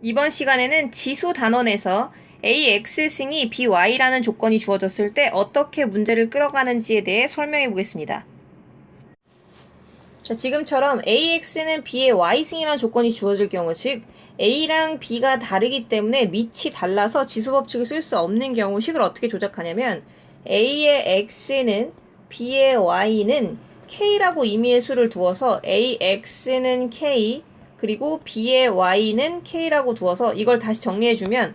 이번 시간에는 지수 단원에서 AX승이 BY라는 조건이 주어졌을 때 어떻게 문제를 끌어가는지에 대해 설명해 보겠습니다. 자, 지금처럼 AX는 B의 Y승이라는 조건이 주어질 경우, 즉, A랑 B가 다르기 때문에 밑이 달라서 지수 법칙을 쓸 수 없는 경우 식을 어떻게 조작하냐면, A의 X는 B의 Y는 K라고 임의의 수를 두어서 AX는 K, 그리고 B의 Y는 K라고 두어서 이걸 다시 정리해주면,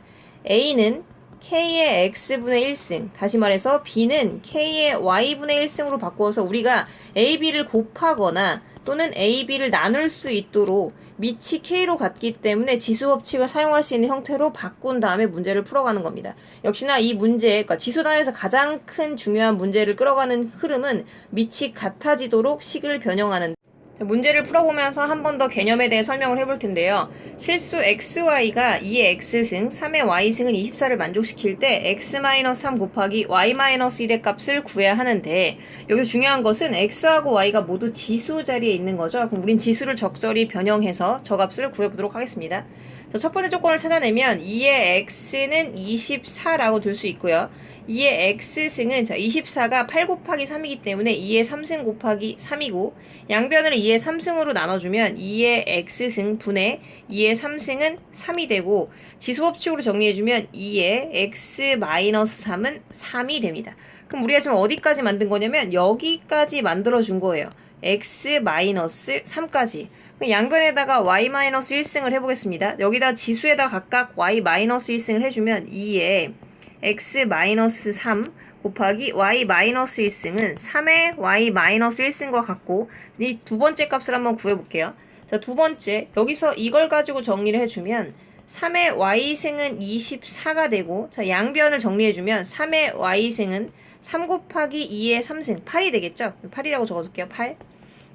A는 K의 X분의 1승, 다시 말해서 B는 K의 Y분의 1승으로 바꾸어서 우리가 AB를 곱하거나 또는 AB를 나눌 수 있도록 밑이 K로 같기 때문에 지수 법칙을 사용할 수 있는 형태로 바꾼 다음에 문제를 풀어가는 겁니다. 역시나 이 문제, 그러니까 지수 단에서 가장 큰 중요한 문제를 끌어가는 흐름은 밑이 같아지도록 식을 변형하는 문제를 풀어보면서 한 번 더 개념에 대해 설명을 해볼 텐데요. 실수 xy가 2의 x승, 3의 y승은 24를 만족시킬 때 x-3 곱하기 y-1의 값을 구해야 하는데 여기서 중요한 것은 x하고 y가 모두 지수 자리에 있는 거죠. 그럼 우린 지수를 적절히 변형해서 저 값을 구해보도록 하겠습니다. 자, 첫 번째 조건을 찾아내면 2의 x는 24라고 둘수 있고요. 2의 x승은 자 24가 8 곱하기 3이기 때문에 2의 3승 곱하기 3이고 양변을 2의 3승으로 나눠주면 2의 x승 분의 2의 3승은 3이 되고 지수법칙으로 정리해주면 2의 x-3은 3이 됩니다. 그럼 우리가 지금 어디까지 만든 거냐면 여기까지 만들어준 거예요. x-3까지. 양변에다가 y-1승을 해보겠습니다. 여기다 지수에다 각각 y-1승을 해주면 2의 x-3 곱하기 y-1승은 3의 y-1승과 같고 이 두 번째 값을 한번 구해볼게요. 자, 두 번째 여기서 이걸 가지고 정리를 해주면 3의 y승은 24가 되고 자, 양변을 정리해주면 3의 y승은 3 곱하기 2의 3승 8이 되겠죠? 8이라고 적어둘게요. 8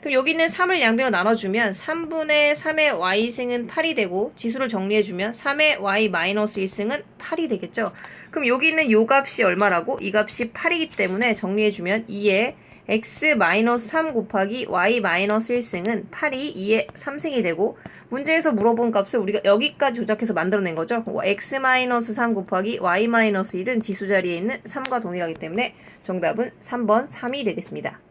그럼 여기 있는 3을 양변으로 나눠주면 3분의 3의 y승은 8이 되고 지수를 정리해주면 3의 y-1승은 8이 되겠죠. 그럼 여기 있는 요 값이 얼마라고? 이 값이 8이기 때문에 정리해주면 2의 x-3 곱하기 y-1승은 8이 2의 3승이 되고 문제에서 물어본 값을 우리가 여기까지 조작해서 만들어낸 거죠. x-3 곱하기 y-1은 지수 자리에 있는 3과 동일하기 때문에 정답은 3번 3이 되겠습니다.